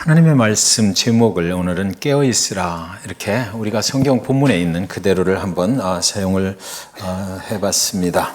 하나님의 말씀 제목을 오늘은 깨어 있으라 이렇게 우리가 성경 본문에 있는 그대로를 한번 아, 사용을 아, 해봤습니다.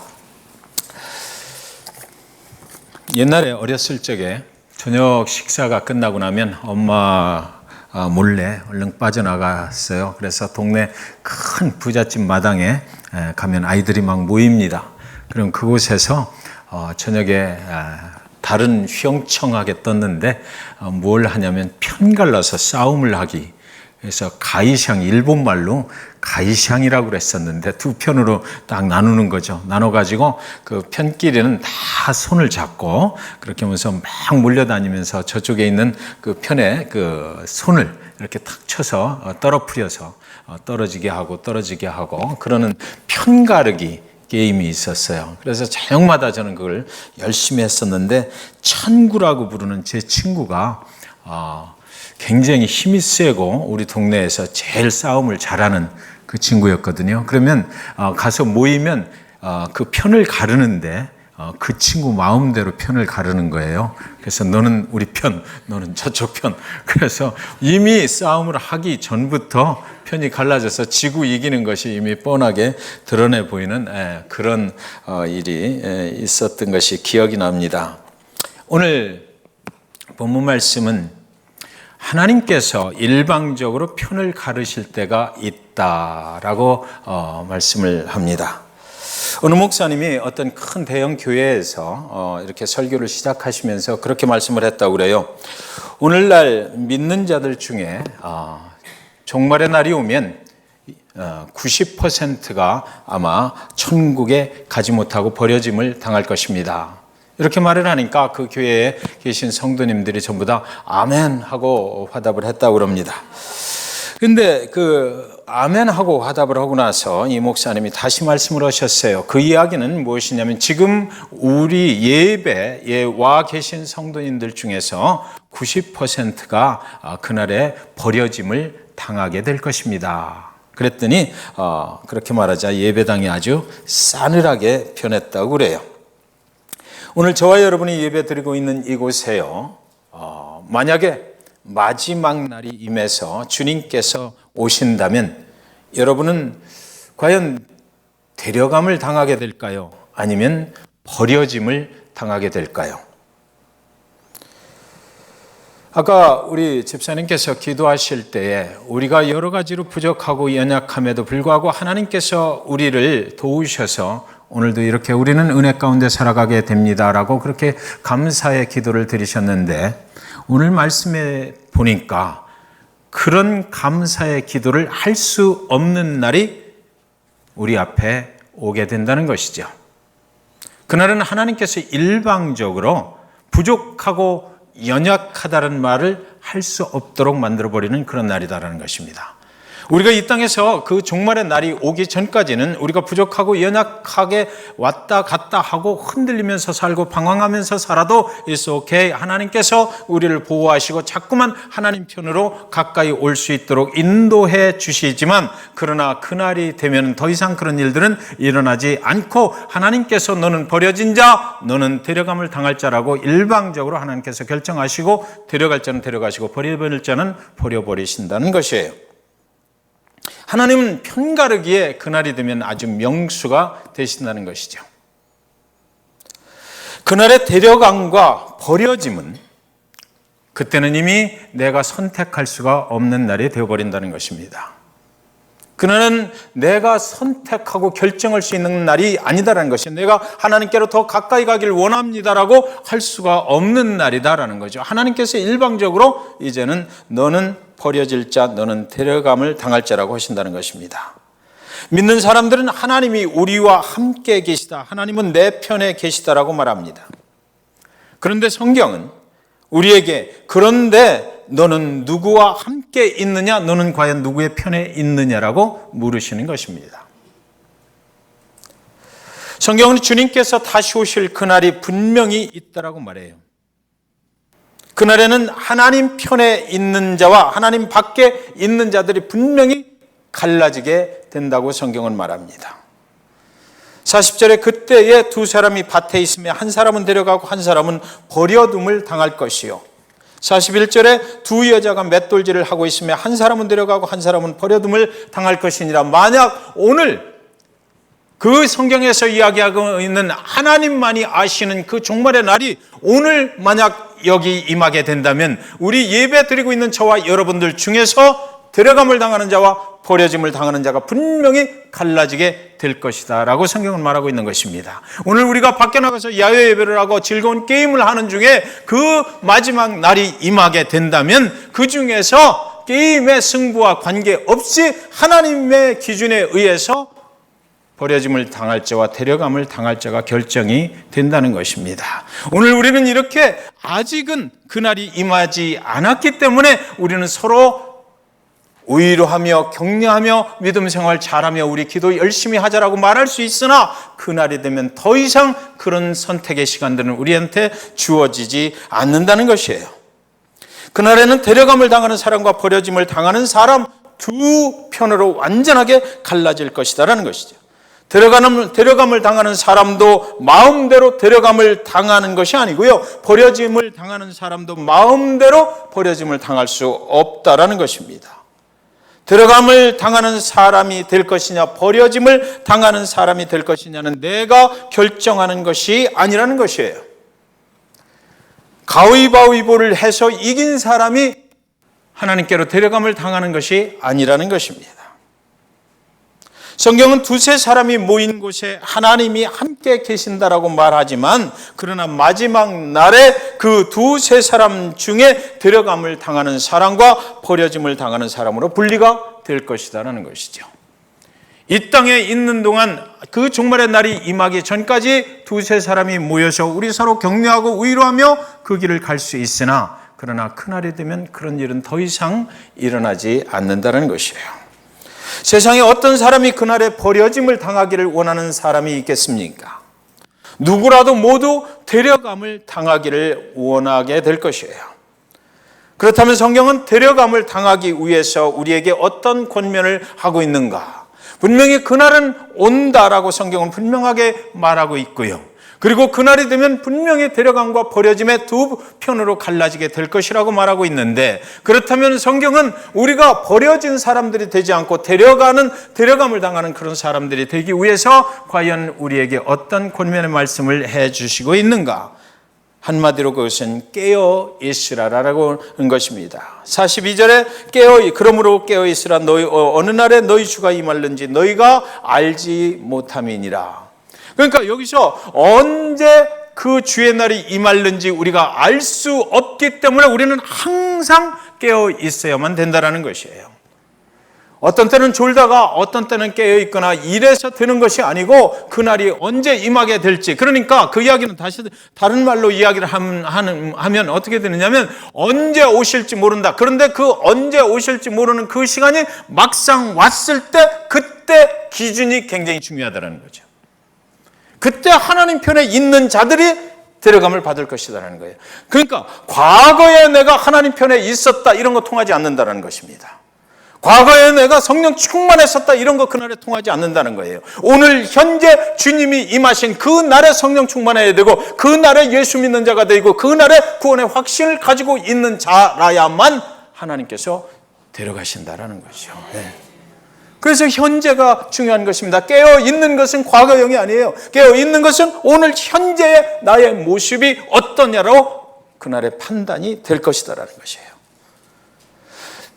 옛날에 어렸을 적에 저녁 식사가 끝나고 나면 엄마 아, 몰래 얼른 빠져나갔어요. 그래서 동네 큰 부잣집 마당에 에, 가면 아이들이 막 모입니다. 그럼 그곳에서 어, 저녁에 아, 다른 휘영청하게 떴는데 어, 뭘 하냐면 편갈라서 싸움을 하기. 그래서 가이샹 일본 말로 가이샹이라고 그랬었는데 두 편으로 딱 나누는 거죠. 나눠 가지고 그 편끼리는 다 손을 잡고 그렇게 하면서 막 몰려다니면서 저쪽에 있는 그 편에 그 손을 이렇게 탁 쳐서 어, 떨어뜨려서 어, 떨어지게 하고 떨어지게 하고 그러는 편가르기 게임이 있었어요. 그래서 저녁마다 저는 그걸 열심히 했었는데 찬구라고 부르는 제 친구가 어, 굉장히 힘이 세고 우리 동네에서 제일 싸움을 잘하는 그 친구였거든요. 그러면 어, 가서 모이면 어, 그 편을 가르는데 어, 그 친구 마음대로 편을 가르는 거예요. 그래서 너는 우리 편, 너는 저쪽 편. 그래서 이미 싸움을 하기 전부터 편이 갈라져서 지구 이기는 것이 이미 뻔하게 드러내 보이는 에, 그런 어, 일이 에, 있었던 것이 기억이 납니다. 오늘 본문 말씀은 하나님께서 일방적으로 편을 가르실 때가 있다라고 어, 말씀을 합니다. 어느 목사님이 어떤 큰 대형 교회에서 어, 이렇게 설교를 시작하시면서 그렇게 말씀을 했다고 그래요. 오늘날 믿는 자들 중에 어, 종말의 날이 오면 90%가 아마 천국에 가지 못하고 버려짐을 당할 것입니다. 이렇게 말을 하니까 그 교회에 계신 성도님들이 전부 다 아멘 하고 화답을 했다고 그럽니다. 근데 그 아멘 하고 화답을 하고 나서 이 목사님이 다시 말씀을 하셨어요. 그 이야기는 무엇이냐면 지금 우리 예배에 와 계신 성도님들 중에서 90%가 아, 그날에 버려짐을 당하게 될 것입니다. 그랬더니 어, 그렇게 말하자 예배당이 아주 싸늘하게 변했다고 그래요. 오늘 저와 여러분이 예배 드리고 있는 이곳에요. 어, 만약에 마지막 날이 임해서 주님께서 오신다면 여러분은 과연 데려감을 당하게 될까요? 아니면 버려짐을 당하게 될까요? 아까 우리 집사님께서 기도하실 때에 우리가 여러 가지로 부족하고 연약함에도 불구하고 하나님께서 우리를 도우셔서 오늘도 이렇게 우리는 은혜 가운데 살아가게 됩니다라고 그렇게 감사의 기도를 드리셨는데 오늘 말씀에 보니까 그런 감사의 기도를 할 수 없는 날이 우리 앞에 오게 된다는 것이죠. 그날은 하나님께서 일방적으로 부족하고 연약하다는 말을 할 수 없도록 만들어버리는 그런 날이다라는 것입니다. 우리가 이 땅에서 그 종말의 날이 오기 전까지는 우리가 부족하고 연약하게 왔다 갔다 하고 흔들리면서 살고 방황하면서 살아도 it's okay. 하나님께서 우리를 보호하시고 자꾸만 하나님 편으로 가까이 올 수 있도록 인도해 주시지만 그러나 그날이 되면 더 이상 그런 일들은 일어나지 않고 하나님께서 너는 버려진 자, 너는 데려감을 당할 자라고 일방적으로 하나님께서 결정하시고 데려갈 자는 데려가시고 버려버릴 자는 버려버리신다는 것이에요. 하나님은 편가르기에 그날이 되면 아주 명수가 되신다는 것이죠. 그날의 데려감과 버려짐은 그때는 이미 내가 선택할 수가 없는 날이 되어버린다는 것입니다. 그날은 내가 선택하고 결정할 수 있는 날이 아니다라는 것이 내가 하나님께로 더 가까이 가길 원합니다라고 할 수가 없는 날이다라는 거죠. 하나님께서 일방적으로 이제는 너는 버려질 자, 너는 데려감을 당할 자라고 하신다는 것입니다. 믿는 사람들은 하나님이 우리와 함께 계시다. 하나님은 내 편에 계시다라고 말합니다. 그런데 성경은 우리에게 그런데 너는 누구와 함께 있느냐? 너는 과연 누구의 편에 있느냐라고 물으시는 것입니다. 성경은 주님께서 다시 오실 그날이 분명히 있다라고 말해요. 그날에는 하나님 편에 있는 자와 하나님 밖에 있는 자들이 분명히 갈라지게 된다고 성경은 말합니다. 40절에 그때에 두 사람이 밭에 있으며 한 사람은 데려가고 한 사람은 버려둠을 당할 것이요. 41절에 두 여자가 맷돌질을 하고 있으며 한 사람은 데려가고 한 사람은 버려둠을 당할 것이니라. 만약 오늘 그 성경에서 이야기하고 있는 하나님만이 아시는 그 종말의 날이 오늘 만약 여기 임하게 된다면 우리 예배 드리고 있는 저와 여러분들 중에서 데려감을 당하는 자와 버려짐을 당하는 자가 분명히 갈라지게 될 것이다 라고 성경은 말하고 있는 것입니다. 오늘 우리가 밖에 나가서 야외 예배를 하고 즐거운 게임을 하는 중에 그 마지막 날이 임하게 된다면 그 중에서 게임의 승부와 관계없이 하나님의 기준에 의해서 버려짐을 당할 자와 데려감을 당할 자가 결정이 된다는 것입니다. 오늘 우리는 이렇게 아직은 그날이 임하지 않았기 때문에 우리는 서로 위로하며 격려하며 믿음 생활 잘하며 우리 기도 열심히 하자라고 말할 수 있으나 그날이 되면 더 이상 그런 선택의 시간들은 우리한테 주어지지 않는다는 것이에요. 그날에는 데려감을 당하는 사람과 버려짐을 당하는 사람 두 편으로 완전하게 갈라질 것이다라는 것이죠. 데려가는, 데려감을 당하는 사람도 마음대로 데려감을 당하는 것이 아니고요. 버려짐을 당하는 사람도 마음대로 버려짐을 당할 수 없다라는 것입니다. 들어감을 당하는 사람이 될 것이냐, 버려짐을 당하는 사람이 될 것이냐는 내가 결정하는 것이 아니라는 것이에요. 가위바위보를 해서 이긴 사람이 하나님께로 데려감을 당하는 것이 아니라는 것입니다. 성경은 두세 사람이 모인 곳에 하나님이 함께 계신다라고 말하지만 그러나 마지막 날에 그 두세 사람 중에 데려감을 당하는 사람과 버려짐을 당하는 사람으로 분리가 될 것이다라는 것이죠. 이 땅에 있는 동안 그 종말의 날이 임하기 전까지 두세 사람이 모여서 우리 서로 격려하고 위로하며 그 길을 갈 수 있으나 그러나 그날이 되면 그런 일은 더 이상 일어나지 않는다는 것이에요. 세상에 어떤 사람이 그날에 버려짐을 당하기를 원하는 사람이 있겠습니까? 누구라도 모두 데려감을 당하기를 원하게 될 것이에요. 그렇다면 성경은 데려감을 당하기 위해서 우리에게 어떤 권면을 하고 있는가? 분명히 그날은 온다라고 성경은 분명하게 말하고 있고요. 그리고 그날이 되면 분명히 데려감과 버려짐의 두 편으로 갈라지게 될 것이라고 말하고 있는데 그렇다면 성경은 우리가 버려진 사람들이 되지 않고 데려가는 데려감을 당하는 그런 사람들이 되기 위해서 과연 우리에게 어떤 권면의 말씀을 해 주시고 있는가? 한마디로 그것은 깨어 있으라라고 하는 것입니다. 42절에 깨어 그러므로 깨어 있으라 너희 어, 어느 날에 너희 주가 임할는지 너희가 알지 못함이니라. 그러니까 여기서 언제 그 주의 날이 임할는지 우리가 알 수 없기 때문에 우리는 항상 깨어 있어야만 된다라는 것이에요. 어떤 때는 졸다가 어떤 때는 깨어 있거나 이래서 되는 것이 아니고 그날이 언제 임하게 될지 그러니까 그 이야기는 다시 다른 말로 이야기를 하면 어떻게 되느냐면 언제 오실지 모른다. 그런데 그 언제 오실지 모르는 그 시간이 막상 왔을 때 그때 기준이 굉장히 중요하다는 거죠. 그때 하나님 편에 있는 자들이 데려감을 받을 것이다라는 거예요. 그러니까 과거에 내가 하나님 편에 있었다 이런 거 통하지 않는다는 것입니다. 과거에 내가 성령 충만했었다 이런 거 그날에 통하지 않는다는 거예요. 오늘 현재 주님이 임하신 그 날에 성령 충만해야 되고 그 날에 예수 믿는 자가 되고 그 날에 구원의 확신을 가지고 있는 자라야만 하나님께서 데려가신다라는 거죠. 네. 그래서 현재가 중요한 것입니다. 깨어 있는 것은 과거형이 아니에요. 깨어 있는 것은 오늘 현재의 나의 모습이 어떠냐로 그날의 판단이 될 것이다라는 것이에요.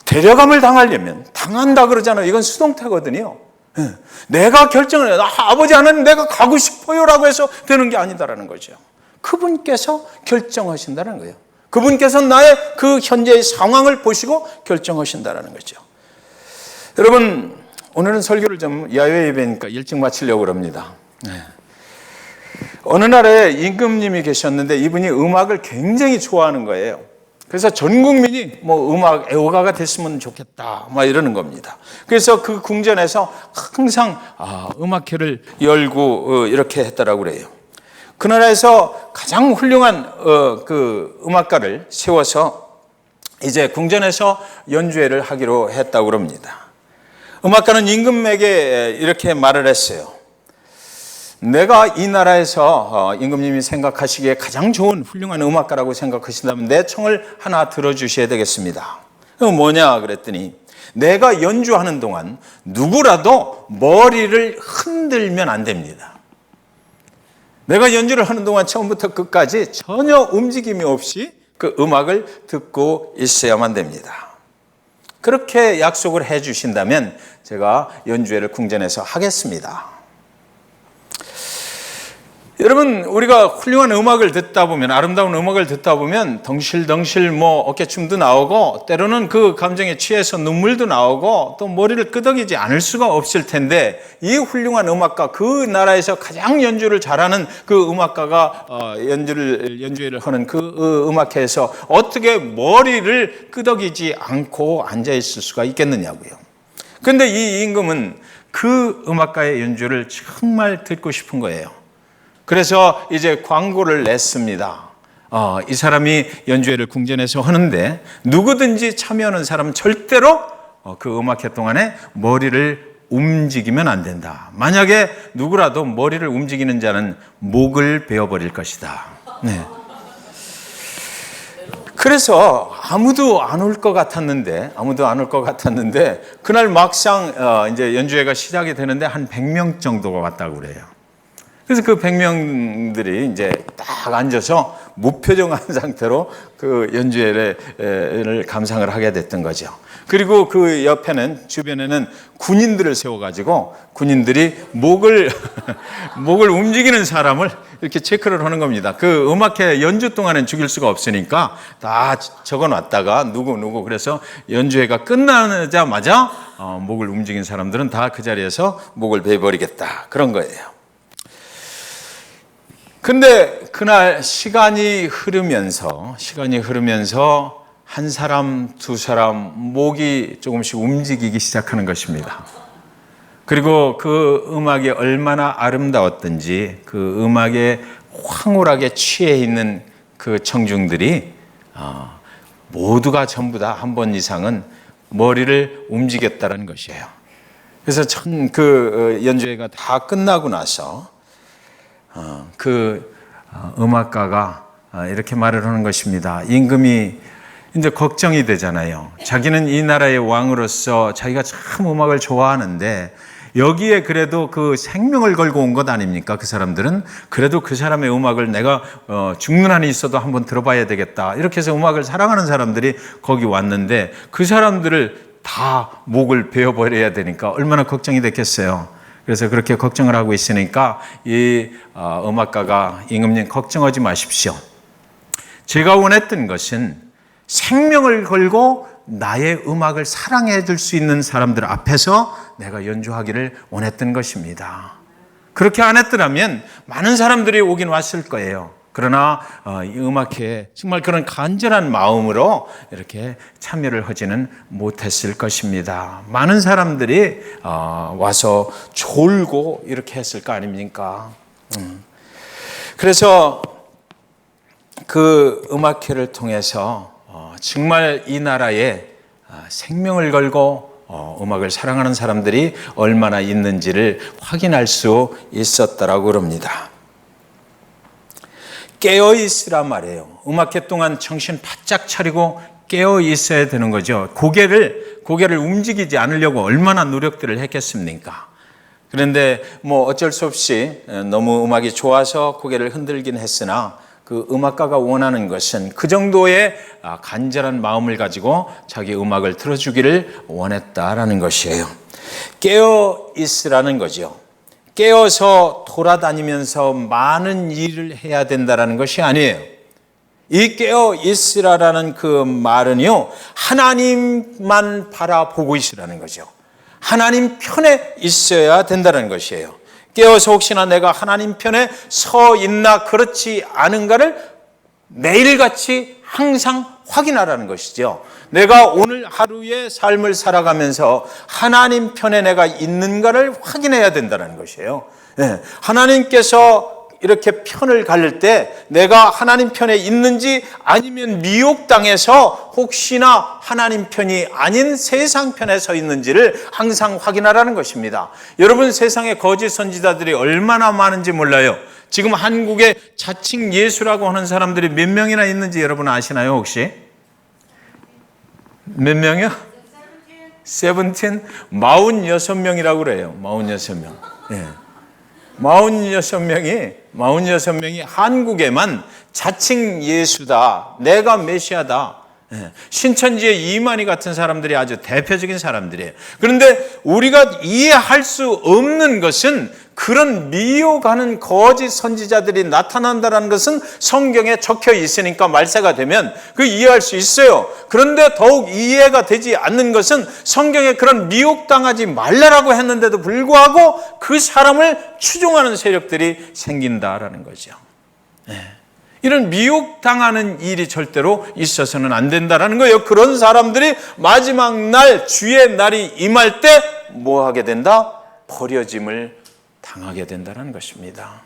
데려감을 당하려면 당한다 그러잖아요. 이건 수동태거든요. 예. 내가 결정을 해. 아, 버지 하나님 내가 가고 싶어요라고 해서 되는 게 아니다라는 거죠. 그분께서 결정하신다는 거예요. 그분께서 나의 그 현재의 상황을 보시고 결정하신다는 거죠. 여러분 오늘은 설교를 좀 야외 예배니까 일찍 마치려고 합니다. 네. 어느 날에 임금님이 계셨는데 이분이 음악을 굉장히 좋아하는 거예요. 그래서 전 국민이 뭐 음악 애호가가 됐으면 좋겠다, 막 이러는 겁니다. 그래서 그 궁전에서 항상 아, 음악회를 열고 어, 이렇게 했다라고 그래요. 그 나라에서 가장 훌륭한 어, 그 음악가를 세워서 이제 궁전에서 연주회를 하기로 했다고 그럽니다. 음악가는 임금에게 이렇게 말을 했어요. 내가 이 나라에서 어, 임금님이 생각하시기에 가장 좋은 훌륭한 음악가라고 생각하신다면 내 청을 하나 들어주셔야 되겠습니다. 그 뭐냐 그랬더니 내가 연주하는 동안 누구라도 머리를 흔들면 안 됩니다. 내가 연주를 하는 동안 처음부터 끝까지 전혀 움직임이 없이 그 음악을 듣고 있어야만 됩니다. 그렇게 약속을 해 주신다면 제가 연주회를 궁전에서 하겠습니다. 여러분 우리가 훌륭한 음악을 듣다 보면 아름다운 음악을 듣다 보면 덩실덩실 뭐 어깨춤도 나오고 때로는 그 감정에 취해서 눈물도 나오고 또 머리를 끄덕이지 않을 수가 없을 텐데 이 훌륭한 음악가 그 나라에서 가장 연주를 잘하는 그 음악가가 어, 연주를 연주회를 하는 그 어, 음악회에서 어떻게 머리를 끄덕이지 않고 앉아 있을 수가 있겠느냐고요. 근데 이 임금은 그 음악가의 연주를 정말 듣고 싶은 거예요. 그래서 이제 광고를 냈습니다. 어, 이 사람이 연주회를 궁전에서 하는데 누구든지 참여하는 사람은 절대로 어, 그 음악회 동안에 머리를 움직이면 안 된다. 만약에 누구라도 머리를 움직이는 자는 목을 베어버릴 것이다. 네. 그래서 아무도 안 올 것 같았는데 아무도 안 올 것 같았는데 그날 막상 어, 이제 연주회가 시작이 되는데 한 100명 정도가 왔다고 그래요. 그래서 그 100명들이 이제 딱 앉아서 무표정한 상태로 그 연주회를 감상을 하게 됐던 거죠. 그리고 그 옆에는 주변에는 군인들을 세워가지고 군인들이 목을 목을 움직이는 사람을 이렇게 체크를 하는 겁니다. 그 음악회 연주 동안엔 죽일 수가 없으니까 다 적어놨다가 누구 누구 그래서 연주회가 끝나자마자 어, 목을 움직인 사람들은 다 그 자리에서 목을 베버리겠다 그런 거예요. 근데 그날 시간이 흐르면서 시간이 흐르면서 한 사람 두 사람 목이 조금씩 움직이기 시작하는 것입니다. 그리고 그 음악이 얼마나 아름다웠던지 그 음악에 황홀하게 취해 있는 그 청중들이 어, 모두가 전부 다 한 번 이상은 머리를 움직였다는 것이에요. 그래서 그 연주회가 다 끝나고 나서 어, 그 어, 음악가가 어, 이렇게 말을 하는 것입니다. 임금이 이제 걱정이 되잖아요. 자기는 이 나라의 왕으로서 자기가 참 음악을 좋아하는데 여기에 그래도 그 생명을 걸고 온 것 아닙니까? 그 사람들은 그래도 그 사람의 음악을 내가 죽는 한이 있어도 한번 들어봐야 되겠다. 이렇게 해서 음악을 사랑하는 사람들이 거기 왔는데 그 사람들을 다 목을 베어버려야 되니까 얼마나 걱정이 됐겠어요. 그래서 그렇게 걱정을 하고 있으니까 이 어, 음악가가 임금님 걱정하지 마십시오. 제가 원했던 것은 생명을 걸고 나의 음악을 사랑해 줄 수 있는 사람들 앞에서 내가 연주하기를 원했던 것입니다. 그렇게 안 했더라면 많은 사람들이 오긴 왔을 거예요. 그러나 어, 이 음악회에 정말 그런 간절한 마음으로 이렇게 참여를 하지는 못했을 것입니다. 많은 사람들이 어, 와서 졸고 이렇게 했을 거 아닙니까? 음. 그래서 그 음악회를 통해서 어, 정말 이 나라에 생명을 걸고 음악을 사랑하는 사람들이 얼마나 있는지를 확인할 수 있었다라고 그럽니다. 깨어 있으란 말이에요. 음악회 동안 정신 바짝 차리고 깨어 있어야 되는 거죠. 고개를 고개를 움직이지 않으려고 얼마나 노력들을 했겠습니까? 그런데 뭐 어쩔 수 없이 너무 음악이 좋아서 고개를 흔들긴 했으나 그 음악가가 원하는 것은 그 정도의 아, 간절한 마음을 가지고 자기 음악을 틀어주기를 원했다라는 것이에요. 깨어 있으라는 거죠. 깨어서 돌아다니면서 많은 일을 해야 된다는 것이 아니에요. 이 깨어 있으라라는 그 말은요, 하나님만 바라보고 있으라는 거죠. 하나님 편에 있어야 된다는 것이에요. 깨어서 혹시나 내가 하나님 편에 서 있나 그렇지 않은가를 매일같이 항상 확인하라는 것이죠. 내가 오늘 하루의 삶을 살아가면서 하나님 편에 내가 있는가를 확인해야 된다는 것이에요. 네. 하나님께서 이렇게 편을 갈릴 때 내가 하나님 편에 있는지 아니면 미혹 당해서 혹시나 하나님 편이 아닌 세상 편에 서 있는지를 항상 확인하라는 것입니다. 여러분 세상에 거짓 선지자들이 얼마나 많은지 몰라요. 지금 한국에 자칭 예수라고 하는 사람들이 몇 명이나 있는지 여러분 아시나요 혹시? 몇 명이요? 세븐틴? 46명이라고 그래요. 46명. 예. 46명이 46명이 한국에만 자칭 예수다. 내가 메시아다. 예. 신천지의 이만희 같은 사람들이 아주 대표적인 사람들이에요. 그런데 우리가 이해할 수 없는 것은 그런 미혹하는 거짓 선지자들이 나타난다는 것은 성경에 적혀 있으니까 말세가 되면 그 이해할 수 있어요. 그런데 더욱 이해가 되지 않는 것은 성경에 그런 미혹당하지 말라라고 했는데도 불구하고 그 사람을 추종하는 세력들이 생긴다라는 거죠. 네. 이런 미혹당하는 일이 절대로 있어서는 안 된다라는 거예요. 그런 사람들이 마지막 날 주의 날이 임할 때 뭐 하게 된다? 버려짐을 당하게 된다는 것입니다.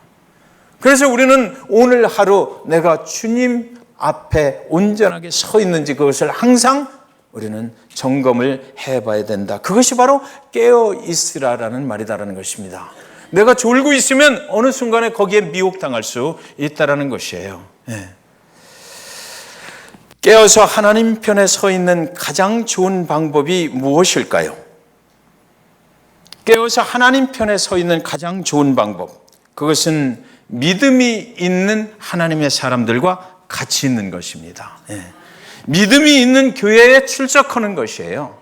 그래서 우리는 오늘 하루 내가 주님 앞에 온전하게 서 있는지 그것을 항상 우리는 점검을 해 봐야 된다. 그것이 바로 깨어 있으라라는 말이다라는 것입니다. 내가 졸고 있으면 어느 순간에 거기에 미혹당할 수 있다라는 것이에요. 예. 깨어서 하나님 편에 서 있는 가장 좋은 방법이 무엇일까요? 깨어서 하나님 편에 서 있는 가장 좋은 방법. 그것은 믿음이 있는 하나님의 사람들과 같이 있는 것입니다. 예. 믿음이 있는 교회에 출석하는 것이에요.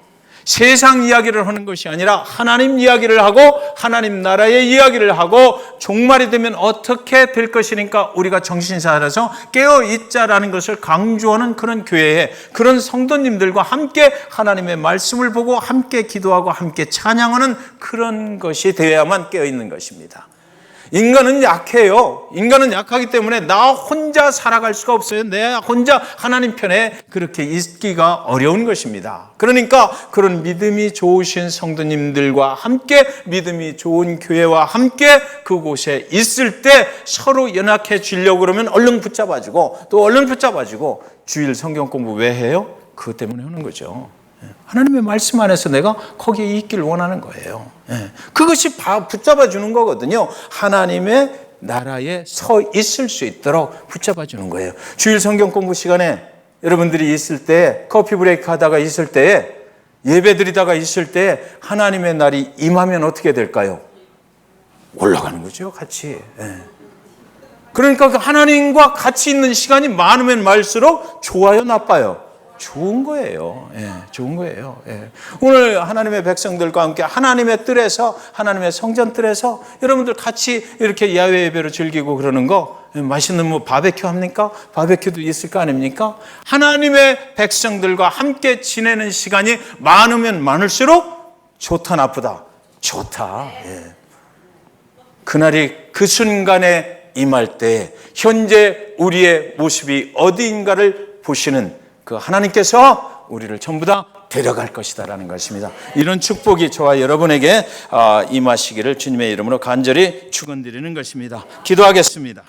세상 이야기를 하는 것이 아니라 하나님 이야기를 하고 하나님 나라의 이야기를 하고 종말이 되면 어떻게 될 것이니까 우리가 정신 차려서 깨어 있자라는 것을 강조하는 그런 교회에 그런 성도님들과 함께 하나님의 말씀을 보고 함께 기도하고 함께 찬양하는 그런 것이 되어야만 깨어 있는 것입니다. 인간은 약해요. 인간은 약하기 때문에 나 혼자 살아갈 수가 없어요. 내 혼자 하나님 편에 그렇게 있기가 어려운 것입니다. 그러니까 그런 믿음이 좋으신 성도님들과 함께 믿음이 좋은 교회와 함께 그곳에 있을 때 서로 연합해 주려고 그러면 얼른 붙잡아주고 또 얼른 붙잡아주고 주일 성경 공부 왜 해요? 그것 때문에 하는 거죠. 하나님의 말씀 안에서 내가 거기에 있기를 원하는 거예요. 예. 그것이 붙잡아 주는 거거든요. 하나님의 나라에 서 있을 수 있도록 붙잡아 주는 거예요. 주일 성경 공부 시간에 여러분들이 있을 때 커피 브레이크 하다가 있을 때 예배 드리다가 있을 때 하나님의 날이 임하면 어떻게 될까요? 올라가는 거죠, 같이. 예. 그러니까 그 하나님과 같이 있는 시간이 많으면 많을수록 좋아요, 나빠요? 좋은 거예요. 예, 좋은 거예요. 예. 오늘 하나님의 백성들과 함께 하나님의 뜰에서 하나님의 성전 뜰에서 여러분들 같이 이렇게 야외 예배를 즐기고 그러는 거 예, 맛있는 뭐 바베큐 합니까? 바베큐도 있을 거 아닙니까? 하나님의 백성들과 함께 지내는 시간이 많으면 많을수록 좋다 나쁘다 좋다. 예. 그날이 그 순간에 임할 때 현재 우리의 모습이 어디인가를 보시는 그 하나님께서 우리를 전부 다 데려갈 것이다라는 것입니다. 이런 축복이 저와 여러분에게 임하시기를 주님의 이름으로 간절히 축원드리는 것입니다. 기도하겠습니다.